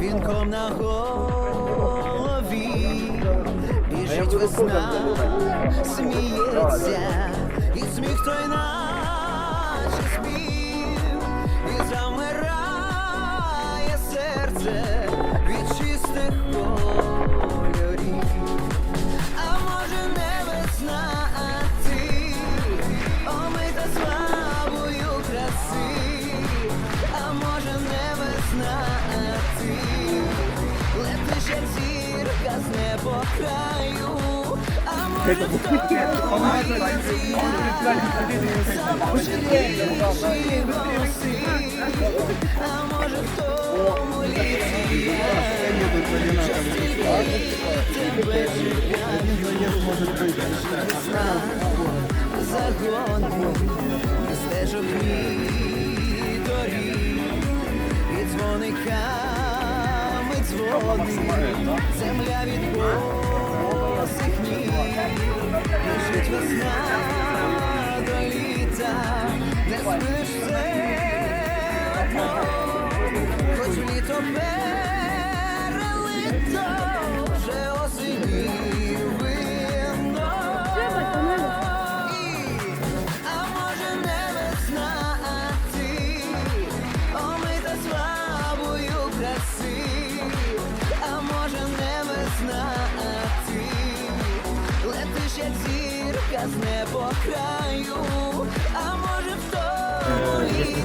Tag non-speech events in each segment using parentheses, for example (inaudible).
вінком на голові. Біжить весна, сміється, і сміх той наче спів, і замирає серце від чистих кольорів. А може не весна, небо краю, а може а може в тому літі я тебе загону стежок і доріг і дзвонить земля від босих ніг біжить весна до літа не все одно. Хоч літо перелито зірка з небо краю, а може в тому літі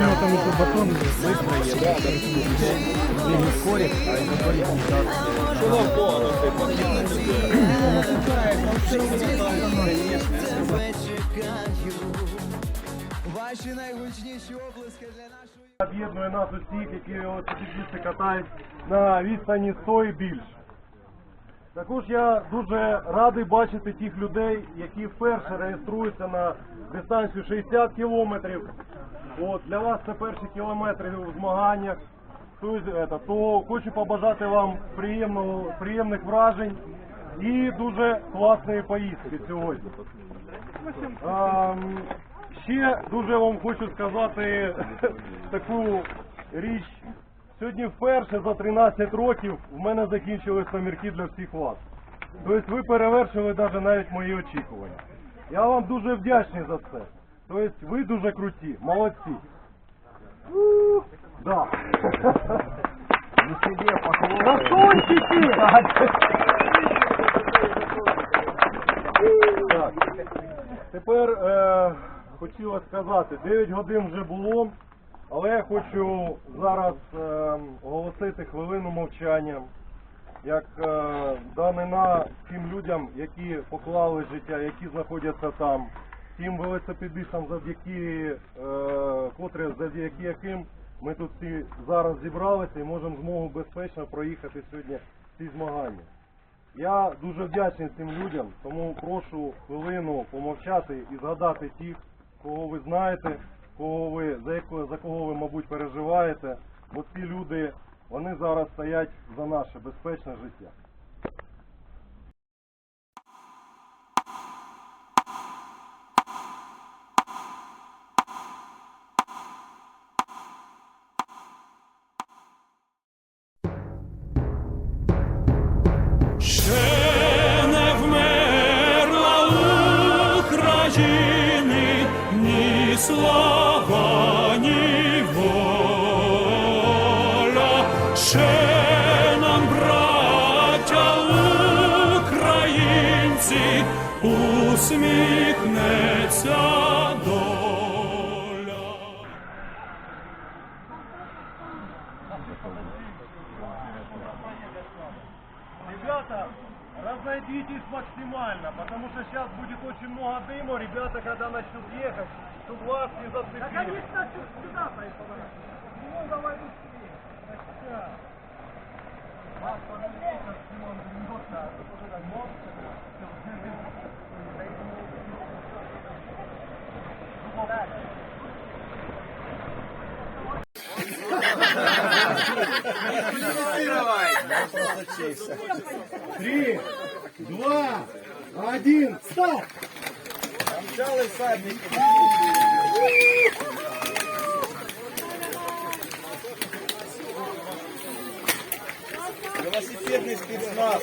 я там еще батон быстро есть, да, там не скорик, а это не чекаю. Ваші найгучніші оплески для нашої. Об'єднує нас усіх, які велосипедисти катають на відстані 100 і більше. Також я дуже радий бачити тих людей, які вперше реєструються на дистанцію 60 кілометрів. От, для вас це перші кілометри у змаганнях. Тобто, то хочу побажати вам приємного, приємних вражень і дуже класної поїздки сьогодні. Ем, ще дуже вам хочу сказати (laughs) таку річ. Сьогодні вперше за 13 років в мене закінчились номерки для всіх вас. Тобто ви перевершили навіть навіть мої очікування. Я вам дуже вдячний за це. Тобто ви дуже круті, молодці. Да. Тепер е, хотілося сказати, 9 годин вже було, але я хочу зараз е, оголосити хвилину мовчання, як е, данина тим людям, які поклали життя, які знаходяться там, тим велосипедистам, завдяки е, котрі, завдяки яким ми тут всі зараз зібралися і можемо змогу безпечно проїхати сьогодні ці змагання. Я дуже вдячний цим людям, тому прошу хвилину помовчати і згадати тих, кого ви знаєте, кого ви, за, якого за кого ви, мабуть, переживаєте, бо ці люди, вони зараз стоять за наше безпечне життя. Усміхнеться доля. Ребята, разойдитесь максимально, потому что сейчас будет очень много дыма. Ребята, когда начнут ехать, чтобы вас не зацепили. Ну, давай быстрее. Сейчас. Вас подождите, Симон, немножко. Три, два, один, старт! Помчалый садник. Велосипедный спецназ.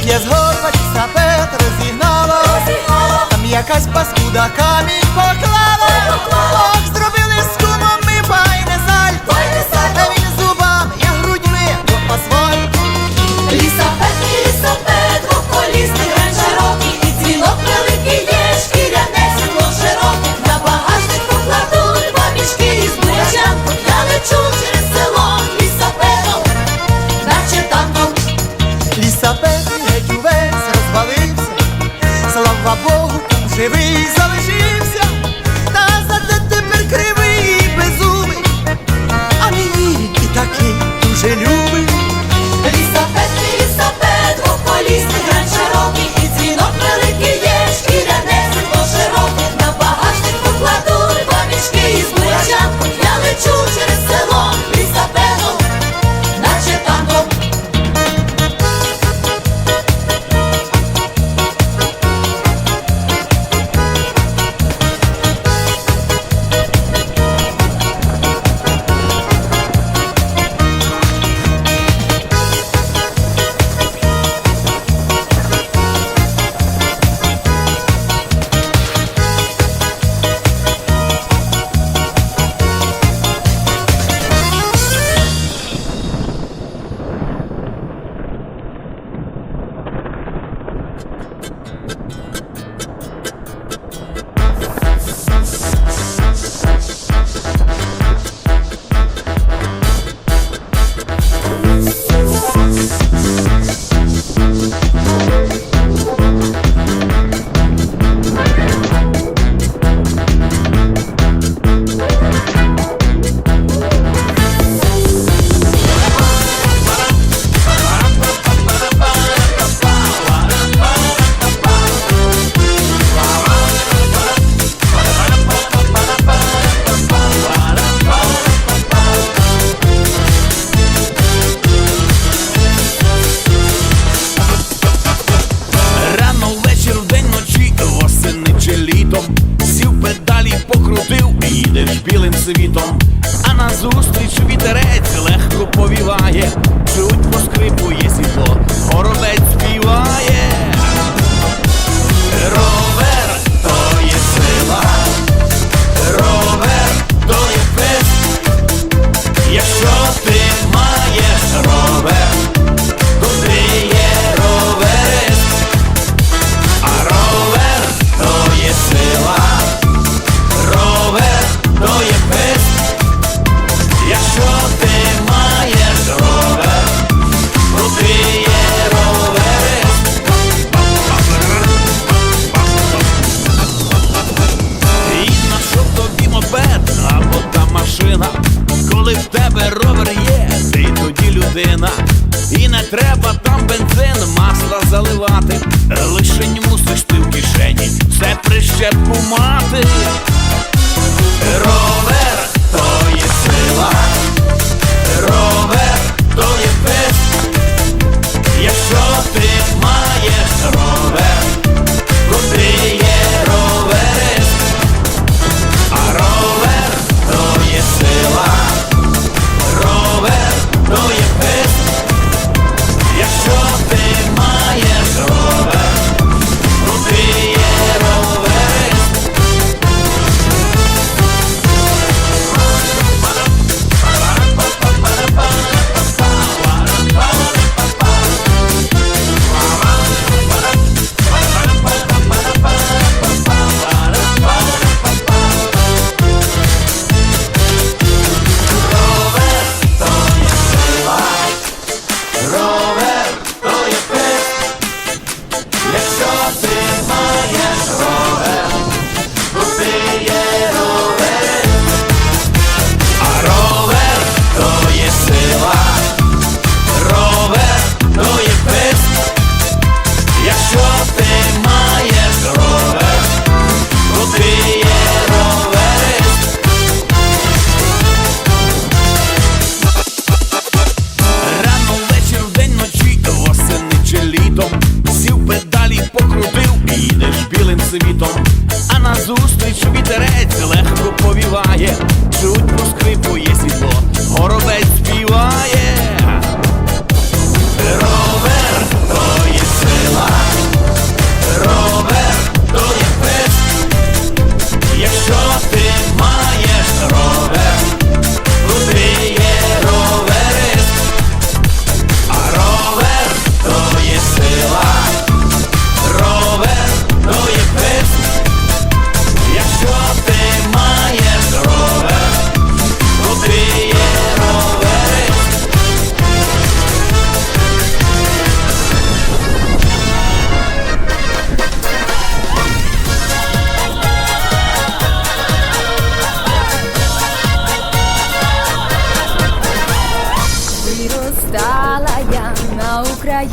як я з горбач сапет розігнала, там якась паскуда камінь пока.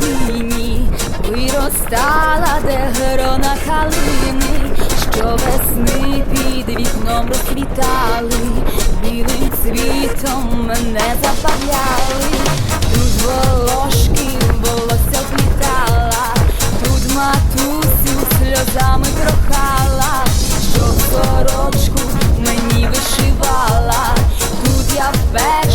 країні виростала, де грона калини, що весни під вікном розквітали, білим цвітом мене забавляли, тут волошки волосся плітала, тут матусю сльозами прохала, що сорочку мені вишивала, тут я вперше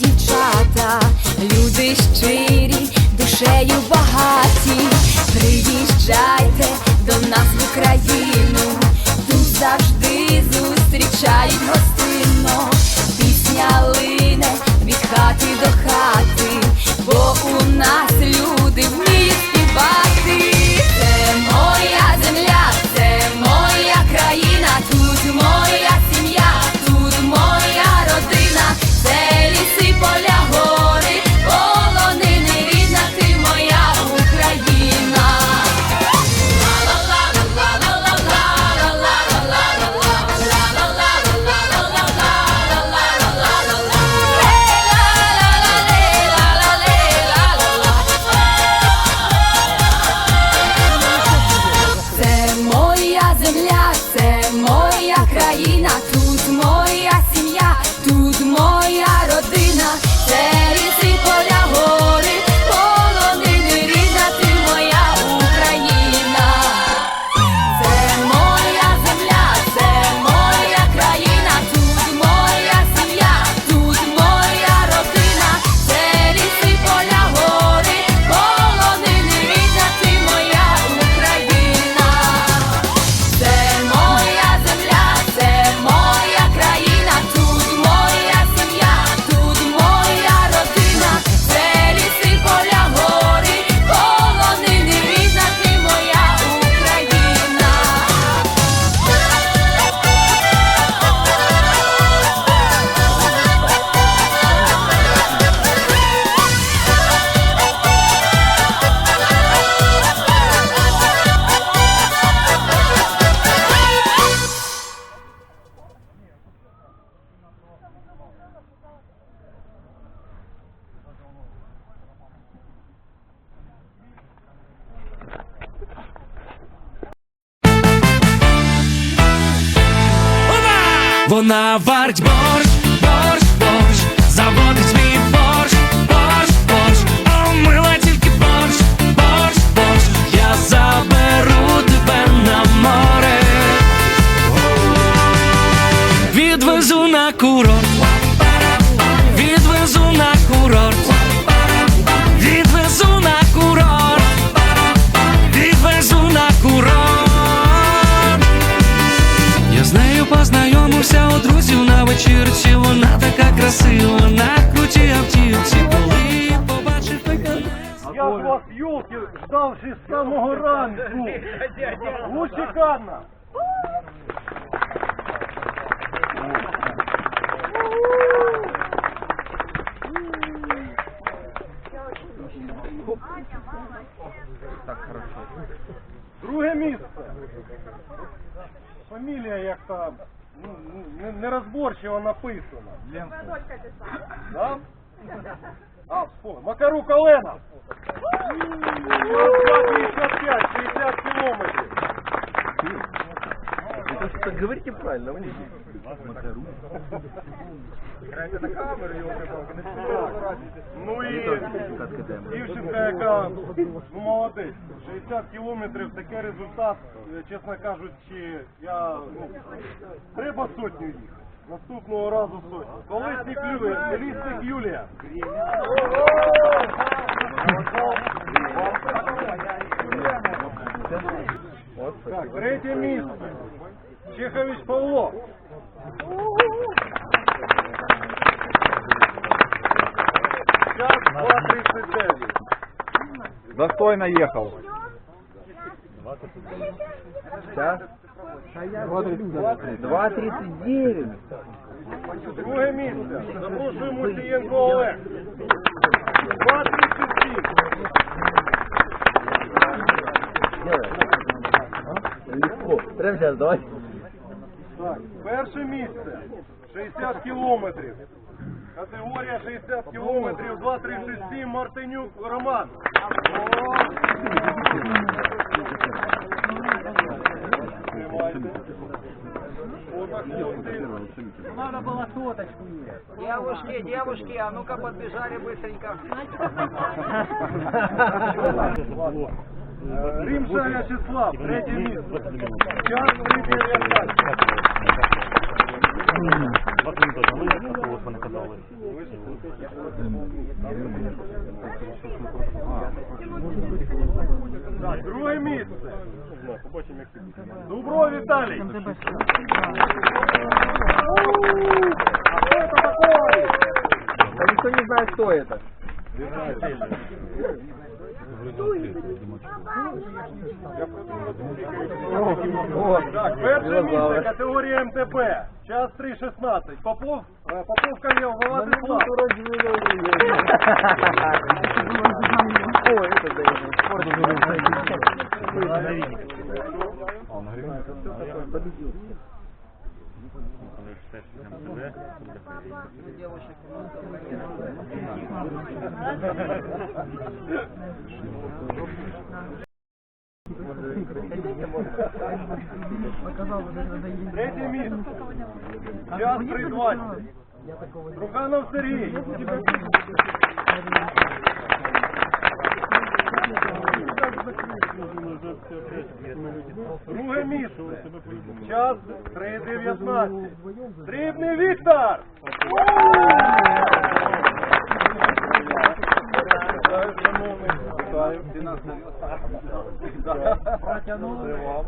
дівчата, люди щирі, душею багаті, приїжджайте до нас в Україну, тут завжди зустрічають гостинно, пісня лине від хати до хати. Наварить борщ, борщ, борщ, заводить свій борщ, борщ, борщ, а мила тільки борщ, борщ, борщ, я заберу тебе на море, відвезу на курорт, відвезу на курорт, вечірці. Вона така красива, на крутій автівці. Коли побачив пеканець. Я ж вас, елки, ждал ще з самого ранку. Ну. Друге місце. Фамілія як там ну, ну, нерозборчиво написана. Да? А, вспомнил. Макарук Олена. 55, 60 километров. Так говорите правильно, вы не Ну і дівчинка, яка молодець, 60 кілометрів, такий результат, е, чесно кажучи, я ну, треба сотню їхати. Наступного разу сотню. Колесник Юлія, Лісник Юлія. Так, третє місце. Чехович Павло. Час 2.39. Достойно ехал. Сейчас. 2.39. Друге місце. Запрошуємо Мусієнко Олег. 2.37. Легко. Прямо сейчас, давай. Так, перше місце. 60 кілометрів. Категорія 60 кілометрів, 2.37, Мартинюк Роман. Отак, Надо было соточку Девушки, девушки, а ну-ка подбежали быстренько. Римша Вячеслав, третє місце. Час 3.19. Так, друге місце. Дубро Віталій. А хто це такой? Да никто не знает, кто это. Так, перше місце, категорія МТБ. Час 3.16. Попов, е, Поповка є. (laughs) Ой, это да, Третє місце. Час 3.20. Труханов Сергій. Друге місце. Час 3.19. Дрібний Віктор. Протянул.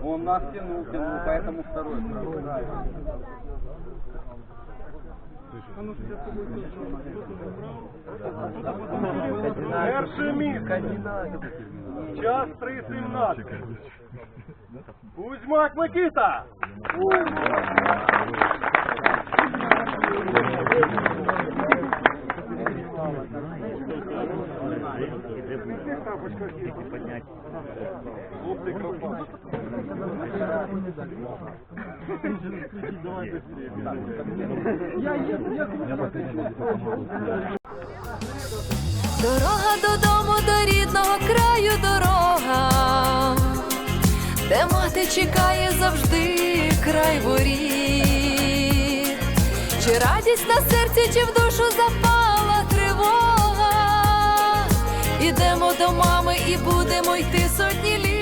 Он нас тянул, тянул, поэтому второй. Перше місце. Час 3.17. Кузьмак Микита. Дорога додому, до рідного краю дорога, де мати чекає завжди край воріт. Чи радість на серці, чи в душу запала Ідемо до мами і будемо йти сотні літ.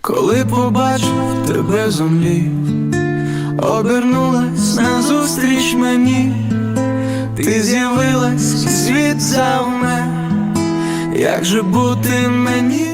Коли побачив тебе зомлі, обернулась назустріч мені, ти з'явилась, світ завмер, як же бути мені?